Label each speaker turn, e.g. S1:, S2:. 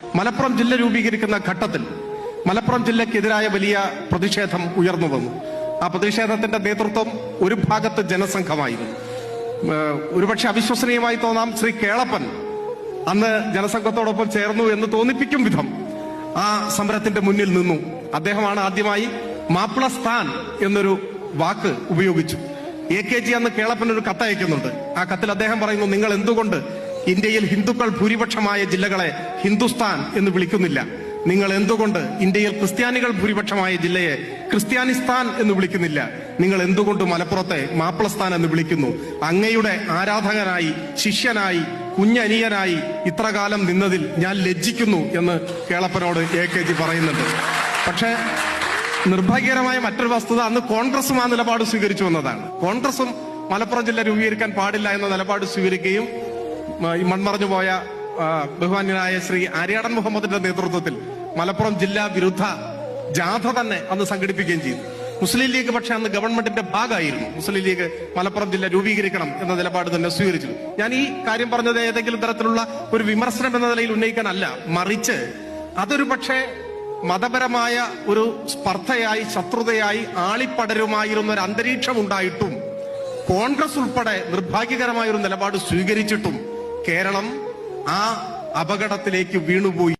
S1: മലപ്പുറം ജില്ല രൂപീകരിക്കുന്ന ഘട്ടത്തിൽ മലപ്പുറം ജില്ലക്കെതിരായ വലിയ പ്രതിഷേധം ഉയർന്നു വന്നു. ആ പ്രതിഷേധത്തിന്റെ നേതൃത്വം ഒരു ഭാഗത്ത് ജനസംഘമായിരുന്നു. ഒരുപക്ഷെ അവിശ്വസനീയമായി തോന്നാം ശ്രീ കേളപ്പൻ അന്ന് ജനസംഘത്തോടൊപ്പം ചേർന്നു എന്ന് തോന്നിപ്പിക്കും വിധം ആ സമരത്തിന്റെ മുന്നിൽ നിന്നു. അദ്ദേഹമാണ് ആദ്യമായി മാപ്പിളസ്ഥാൻ എന്നൊരു വാക്ക് ഉപയോഗിച്ചു. എ കെ ജി അന്ന് കേളപ്പൻ ഒരു കത്തയക്കുന്നുണ്ട്. ആ കത്തിൽ അദ്ദേഹം പറയുന്നു നിങ്ങൾ എന്തുകൊണ്ട് ഇന്ത്യയിൽ ഹിന്ദുക്കൾ ഭൂരിപക്ഷമായ ജില്ലകളെ ഹിന്ദുസ്ഥാൻ എന്ന് വിളിക്കുന്നില്ല. നിങ്ങൾ എന്തുകൊണ്ട് ഇന്ത്യയിൽ ക്രിസ്ത്യാനികൾ ഭൂരിപക്ഷമായ ജില്ലയെ ക്രിസ്ത്യാനിസ്ഥാൻ എന്ന് വിളിക്കുന്നില്ല? നിങ്ങൾ എന്തുകൊണ്ട് മലപ്പുറത്തെ മാപ്പിളസ്ഥാൻ എന്ന് വിളിക്കുന്നു? അങ്ങയുടെ ആരാധകനായി ശിഷ്യനായി കുഞ്ഞനിയനായി ഇത്രകാലം നിന്നതിൽ ഞാൻ ലജ്ജിക്കുന്നു എന്ന് കേളപ്പനോട് എ കെ ജി പറയുന്നുണ്ട്. പക്ഷേ നിർഭാഗ്യകരമായ മറ്റൊരു വസ്തുത അന്ന് കോൺഗ്രസും ആ നിലപാട് സ്വീകരിച്ചു വന്നതാണ്. കോൺഗ്രസും മലപ്പുറം ജില്ല രൂപീകരിക്കാൻ പാടില്ല എന്ന നിലപാട് സ്വീകരിക്കുകയും ഈ മൺമറഞ്ഞു പോയ ബഹുമാന്യനായ ശ്രീ ആര്യാടൻ മുഹമ്മദിന്റെ നേതൃത്വത്തിൽ മലപ്പുറം ജില്ലാ വിരുദ്ധ ജാഥ തന്നെ അന്ന് സംഘടിപ്പിക്കുകയും ചെയ്തു. മുസ്ലിം ലീഗ് പക്ഷെ അന്ന് ഗവൺമെന്റിന്റെ ഭാഗമായിരുന്നു. മുസ്ലിം ലീഗ് മലപ്പുറം ജില്ല രൂപീകരിക്കണം എന്ന നിലപാട് തന്നെ സ്വീകരിച്ചു. ഞാൻ ഈ കാര്യം പറഞ്ഞത് ഏതെങ്കിലും തരത്തിലുള്ള ഒരു വിമർശനം എന്ന നിലയിൽ ഉന്നയിക്കാനല്ല മറിച്ച് അതൊരു പക്ഷേ മതപരമായ ഒരു സ്പർദ്ധയായി ശത്രുതയായി ആളിപ്പടരുമായിരുന്ന ഒരു അന്തരീക്ഷം ഉണ്ടായിട്ടും കോൺഗ്രസ് ഉൾപ്പെടെ നിർഭാഗ്യകരമായ ഒരു നിലപാട് സ്വീകരിച്ചിട്ടും കേരളം ആ അപകടത്തിലേക്ക് വീണുപോയി.